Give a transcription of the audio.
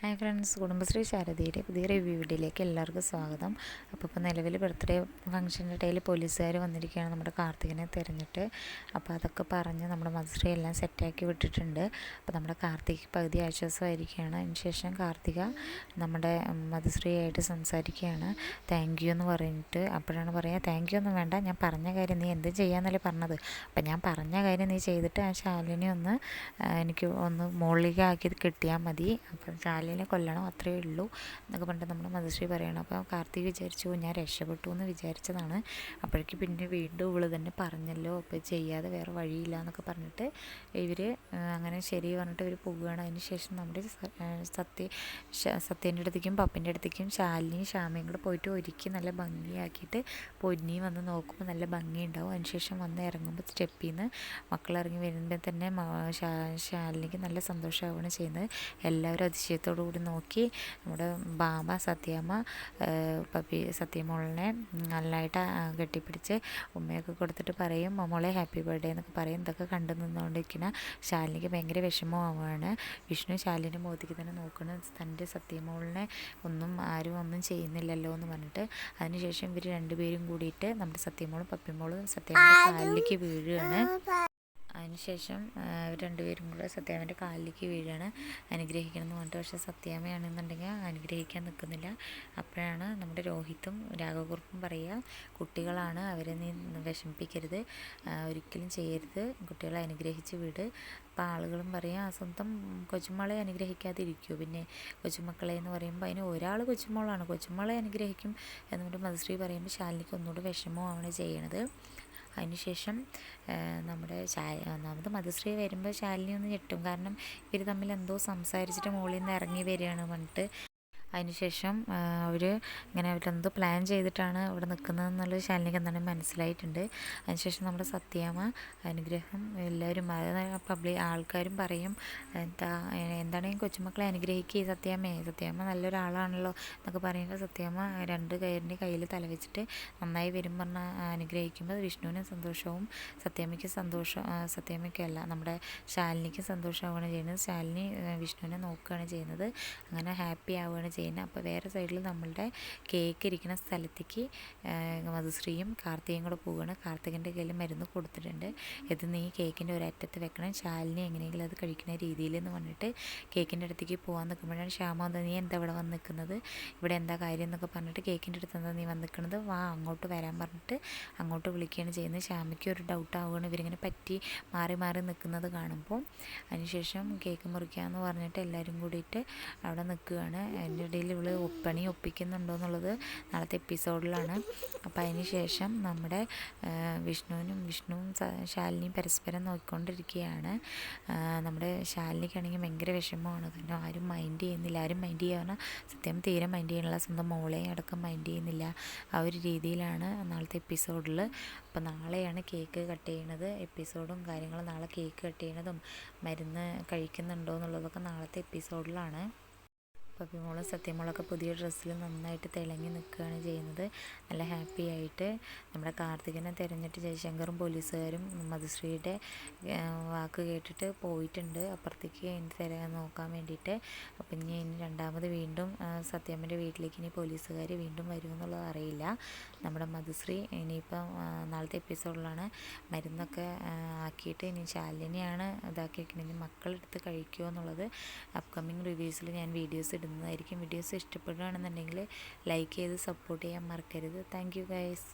Hi friends Kudumbashree ശാരദയുടെ പുതിയ review വീഡിയോയിലേക്ക് എല്ലാവർക്കും സ്വാഗതം. അപ്പോൾ ഇപ്പോൾ നിലവിൽ ബർത്ത്ഡേ ഫംഗ്ഷന്റെ ഇടയിൽ പോലീസുകാർ വന്നിരിക്കുകയാണ് നമ്മുടെ കാർത്തികനെ തിരഞ്ഞിട്ട്. അപ്പോൾ അതൊക്കെ പറഞ്ഞ് നമ്മുടെ മധുശ്രീ എല്ലാം സെറ്റാക്കി വിട്ടിട്ടുണ്ട്. അപ്പോൾ നമ്മുടെ കാർത്തിക് പകുതി ആശ്വാസമായിരിക്കുകയാണ്. അതിനുശേഷം കാർത്തിക നമ്മുടെ മധുശ്രീയായിട്ട് സംസാരിക്കുകയാണ്. താങ്ക് യു എന്ന് പറഞ്ഞിട്ട് അപ്പോഴാണ് പറയുക താങ്ക് യു ഒന്നും വേണ്ട ഞാൻ പറഞ്ഞ കാര്യം നീ എന്ത് ചെയ്യാന്നല്ലേ പറഞ്ഞത്. അപ്പോൾ ഞാൻ പറഞ്ഞ കാര്യം നീ ചെയ്തിട്ട് ആ ശാലിനെ ഒന്ന് എനിക്ക് ഒന്ന് മുകളിലേക്ക് ആക്കി കിട്ടിയാൽ മതി. അപ്പം ശാലിനി ശാലിനെ കൊല്ലണം അത്രയേ ഉള്ളൂ എന്നൊക്കെ പറഞ്ഞിട്ട് നമ്മൾ മധുശ്രീ പറയണം. അപ്പോൾ കാർത്തിക് വിചാരിച്ചു ഞാൻ രക്ഷപ്പെട്ടു എന്ന് വിചാരിച്ചതാണ്. അപ്പോഴേക്ക് പിന്നെ വീണ്ടും ഇവൾ തന്നെ പറഞ്ഞല്ലോ അപ്പോൾ ചെയ്യാതെ വേറെ വഴിയില്ല എന്നൊക്കെ പറഞ്ഞിട്ട് ഇവർ അങ്ങനെ ശരി പറഞ്ഞിട്ട് ഇവർ പോവുകയാണ്. അതിന് ശേഷം നമ്മുടെ സത്യ സത്യേന്റെ അടുത്തേക്കും പപ്പിന്റെ അടുത്തേക്കും ശാലിനിയും ശ്യാമയും കൂടെ പോയിട്ട് ഒരുക്കി നല്ല ഭംഗിയാക്കിയിട്ട് പൊന്നി വന്ന് നോക്കുമ്പോൾ നല്ല ഭംഗിയുണ്ടാവും. അതിനുശേഷം വന്ന് ഇറങ്ങുമ്പോൾ സ്റ്റെപ്പിൽ നിന്ന് മക്കൾ ഇറങ്ങി വരുമ്പോൾ തന്നെ ശാലിനിക്ക് നല്ല സന്തോഷമാവുകയാണ് ചെയ്യുന്നത്. എല്ലാവരും അതിശയത്തോട് കൂടി നോക്കി നമ്മുടെ ബാബ സത്യമ്മ പപ്പി സത്യമോളിനെ നല്ലതായിട്ട് കെട്ടിപ്പിടിച്ച് ഉമ്മയൊക്കെ കൊടുത്തിട്ട് പറയും മോളെ ഹാപ്പി ബർത്ത്ഡേ എന്നൊക്കെ പറയും. ഇതൊക്കെ കണ്ടു നിന്നുകൊണ്ടിരിക്കുന്ന ശാലിനിക്ക് ഭയങ്കര വിഷമമാവുകയാണ്. വിഷ്ണു ശാലിന്റെ മോദിക്ക് തന്നെ നോക്കണം തന്റെ സത്യമോളിനെ ഒന്നും ആരും ഒന്നും ചെയ്യുന്നില്ലല്ലോ എന്ന് പറഞ്ഞിട്ട് അതിനുശേഷം ഇവർ രണ്ടുപേരും കൂടിയിട്ട് നമ്മുടെ സത്യമോളും പപ്പിമോളും സത്യമോളും കാലിലേക്ക് വീഴുകയാണ്. അതിനുശേഷം ഇവർ രണ്ടുപേരും കൂടെ സത്യാമന്റെ കാലിലേക്ക് വീഴാണ് അനുഗ്രഹിക്കണം എന്ന് പറഞ്ഞിട്ട്. പക്ഷേ സത്യാമ്മയാണെന്നുണ്ടെങ്കിൽ അനുഗ്രഹിക്കാൻ നിൽക്കുന്നില്ല. അപ്പോഴാണ് നമ്മുടെ രോഹിത്തും രാഘവകുറുപ്പും പറയുക കുട്ടികളാണ് അവരെ നീ വിഷമിപ്പിക്കരുത് ഒരിക്കലും ചെയ്യരുത്. കുട്ടികളെ അനുഗ്രഹിച്ച് വിട്. അപ്പോൾ ആളുകളും പറയും ആ സ്വന്തം കൊച്ചുമോളെ അനുഗ്രഹിക്കാതിരിക്കുമോ പിന്നെ കൊച്ചുമക്കളെ എന്ന് പറയുമ്പോൾ അതിന് ഒരാൾ കൊച്ചുമോളാണ്. കൊച്ചുമോളെ അനുഗ്രഹിക്കും എന്നിട്ട് മധുശ്രീ പറയുമ്പോൾ ശാലിനിക്ക് ഒന്നുകൂടെ വിഷമമാണ് ചെയ്യണത്. അതിനുശേഷം നമ്മുടെ ഒന്നാമത് മധുശ്രീ വരുമ്പോൾ ശാലിനി ഒന്ന് ഞെട്ടും. കാരണം ഇവർ തമ്മിൽ എന്തോ സംസാരിച്ചിട്ട് മുകളിൽ നിന്ന് ഇറങ്ങി വരികയാണ് പറഞ്ഞിട്ട് അതിനുശേഷം അവർ ഇങ്ങനെ അവരെന്തോ പ്ലാൻ ചെയ്തിട്ടാണ് ഇവിടെ നിൽക്കുന്നതെന്നുള്ളത് ശാലിനിക്ക് എന്താണ് മനസ്സിലായിട്ടുണ്ട്. അതിനുശേഷം നമ്മുടെ സത്യാമ്മ അനുഗ്രഹം എല്ലാവരും പബ്ലിക് ആൾക്കാരും പറയും എന്താ എന്താണെങ്കിൽ കൊച്ചുമക്കളെ അനുഗ്രഹിക്കുക സത്യാമ്മയെ സത്യാമ്മ നല്ലൊരാളാണല്ലോ എന്നൊക്കെ പറയുമ്പോൾ സത്യാമ്മ രണ്ട് കയറിന്റെ കയ്യിൽ തലവെച്ചിട്ട് നന്നായി വരും പറഞ്ഞ അനുഗ്രഹിക്കുമ്പോൾ വിഷ്ണുവിന് സന്തോഷവും സത്യാമ്മയ്ക്ക് സന്തോഷം സത്യാമ്മയ്ക്കല്ല നമ്മുടെ ശാലിനിക്ക് സന്തോഷമാവുകയാണ് ചെയ്യുന്നത്. ശാലിനി വിഷ്ണുവിനെ നോക്കുകയാണ് ചെയ്യുന്നത്. അങ്ങനെ ഹാപ്പി ആവുകയാണ് ചെയ്യുന്നത്. അപ്പോൾ വേറെ സൈഡിൽ നമ്മളുടെ കേക്ക് ഇരിക്കുന്ന സ്ഥലത്തേക്ക് മധുശ്രീയും കാർത്തികയും കൂടെ പോവുകയാണ് കാർത്തികന്റെ കയ്യിൽ മരുന്ന് കൊടുത്തിട്ടുണ്ട്. ഇത് നീ കേക്കിന്റെ ഒരറ്റത്ത് വെക്കണം. ശാലിനി എങ്ങനെയെങ്കിലും അത് കഴിക്കുന്ന രീതിയിൽ എന്ന് പറഞ്ഞിട്ട് കേക്കിന്റെ അടുത്തേക്ക് പോകാൻ നിൽക്കുമ്പോഴാണ് ശ്യാമ നീ എന്താ ഇവിടെ വന്ന് നിൽക്കുന്നത് ഇവിടെ എന്താ കാര്യം? എന്നൊക്കെ പറഞ്ഞിട്ട് കേക്കിന്റെ അടുത്ത് എന്താ നീ വന്ന് നിൽക്കുന്നത് വാ അങ്ങോട്ട് വരാൻ പറഞ്ഞിട്ട് അങ്ങോട്ട് വിളിക്കുകയാണ് ചെയ്യുന്നത്. ശ്യാമയ്ക്ക് ഒരു ഡൗട്ട് ആവുകയാണ്. ഇവരിങ്ങനെ പറ്റി മാറി മാറി നിൽക്കുന്നത് കാണുമ്പോൾ അതിനുശേഷം കേക്ക് മുറിക്കുക എന്ന് പറഞ്ഞിട്ട് എല്ലാവരും കൂടിയിട്ട് അവിടെ നിൽക്കുകയാണ്. എന്റെ ഇടയിൽ ഇവൾ ഒപ്പണി ഒപ്പിക്കുന്നുണ്ടോ എന്നുള്ളത് നാളത്തെ എപ്പിസോഡിലാണ്. അപ്പോൾ അതിന് ശേഷം നമ്മുടെ വിഷ്ണുവിനും വിഷ്ണുവും ശാലിനിയും പരസ്പരം നോക്കിക്കൊണ്ടിരിക്കുകയാണ്. നമ്മുടെ ശാലിനിക്കാണെങ്കിൽ ഭയങ്കര വിഷമമാണ്. കാരണം ആരും മൈൻഡ് ചെയ്യുന്നില്ല. ആരും മൈൻഡ് ചെയ്യാൻ സത്യം തീരെ മൈൻഡ് ചെയ്യുന്നില്ല സ്വന്തം മോളെ അടക്കം മൈൻഡ് ചെയ്യുന്നില്ല. ആ ഒരു രീതിയിലാണ് നാളത്തെ എപ്പിസോഡിൽ അപ്പോൾ നാളെയാണ് കേക്ക് കട്ട് ചെയ്യണത്. എപ്പിസോഡും കാര്യങ്ങളും നാളെ കേക്ക് കട്ട് ചെയ്യണതും മരുന്ന് കഴിക്കുന്നുണ്ടോ എന്നുള്ളതൊക്കെ നാളത്തെ എപ്പിസോഡിലാണ്. പപ്പിമോളും സത്യമോളൊക്കെ പുതിയ ഡ്രസ്സിൽ നന്നായിട്ട് തിളങ്ങി നിൽക്കുകയാണ് ചെയ്യുന്നത്. നല്ല ഹാപ്പി ആയിട്ട് നമ്മുടെ കാർത്തികനെ തിരഞ്ഞിട്ട് ജയശങ്കറും പോലീസുകാരും മധുശ്രീയുടെ വാക്ക് കേട്ടിട്ട് പോയിട്ടുണ്ട്. അപ്പുറത്തേക്ക് ഇനി തിര നോക്കാൻ വേണ്ടിയിട്ട്. അപ്പം ഇനി ഇനി രണ്ടാമത് വീണ്ടും സത്യമ്മന്റെ വീട്ടിലേക്ക് ഇനി പോലീസുകാർ വീണ്ടും വരുമെന്നുള്ളത് അറിയില്ല. നമ്മുടെ മധുശ്രീ ഇനിയിപ്പം നാളത്തെ എപ്പിസോഡിലാണ് മരുന്നൊക്കെ ആക്കിയിട്ട് ഇനി ശാലിനിയാണ് ഇതാക്കിയിരിക്കുന്നത് മക്കളെടുത്ത് കഴിക്കുമോ എന്നുള്ളത് അപ്കമിങ് റിവ്യൂസിൽ ഞാൻ വീഡിയോസ് ഇടും ഇടുന്നതായിരിക്കും. വീഡിയോസ് ഇഷ്ടപ്പെടുകയാണെന്നുണ്ടെങ്കിൽ ലൈക്ക് ചെയ്ത് സപ്പോർട്ട് ചെയ്യാൻ മറക്കരുത്. Thank you guys